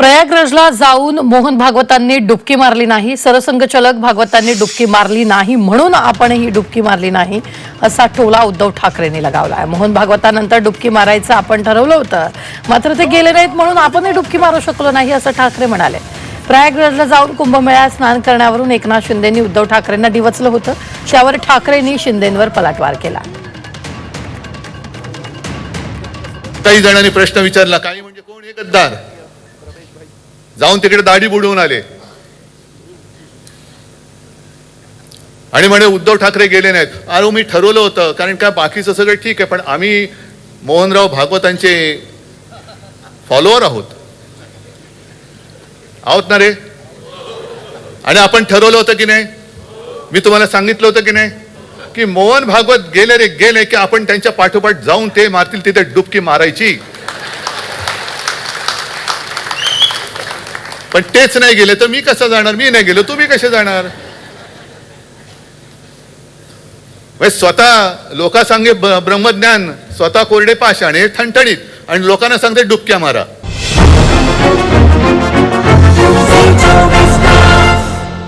प्रयागराजला जाऊन मोहन भागवतांनी डुबकी मारली नाही सरसंघचालक भागवतांनी डुबकी मारली नाही म्हणून आपणही डुबकी मारली नाही असा टोला उद्धव ठाकरेंनी लगावला आहे मोहन भागवतानंतर डुबकी मारायचं आपण ठरवलं होतं. मात्र ते गेले नाहीत म्हणून आपणही डुबकी मारू शकलो नाही असं ठाकरे म्हणाले. प्रयागराजला जाऊन कुंभमेळ्यात स्नान करण्यावरून एकनाथ शिंदेंनी उद्धव ठाकरेंना डिवचलं होतं. त्यावर ठाकरेंनी शिंदेंवर पलटवार केला. काही जणांनी प्रश्न विचारला काही म्हणजे कोण हे गद्दार? जाऊन तिकडे दाढी बुडवून आले. आणि म्हणे उद्धव ठाकरे गेले नाहीत. अरे मी ठरवलं होतं कारण काय बाकीचं सगळं ठीक आहे पण आम्ही मोहनराव भागवतांचे फॉलोअर आहोत. आहोत ना रे? आणि आपण ठरवलं होतं की नाही? मी तुम्हाला सांगितलं होतं की नाही? की मोहन भागवत गेले रे गेले की आपण त्यांच्या पाठोपाठ जाऊन ते मारतील तिथे डुबकी मारायची. पण तेच नाही गेले तर मी कसं जाणार? मी नाही गेलो तुम्ही कसे जाणार? म्हणजे स्वतः लोका सांगे ब्रह्मज्ञान स्वतः कोरडे पाषाण हे ठणठणीत. आणि लोकांना सांगते डुबक्या मारा.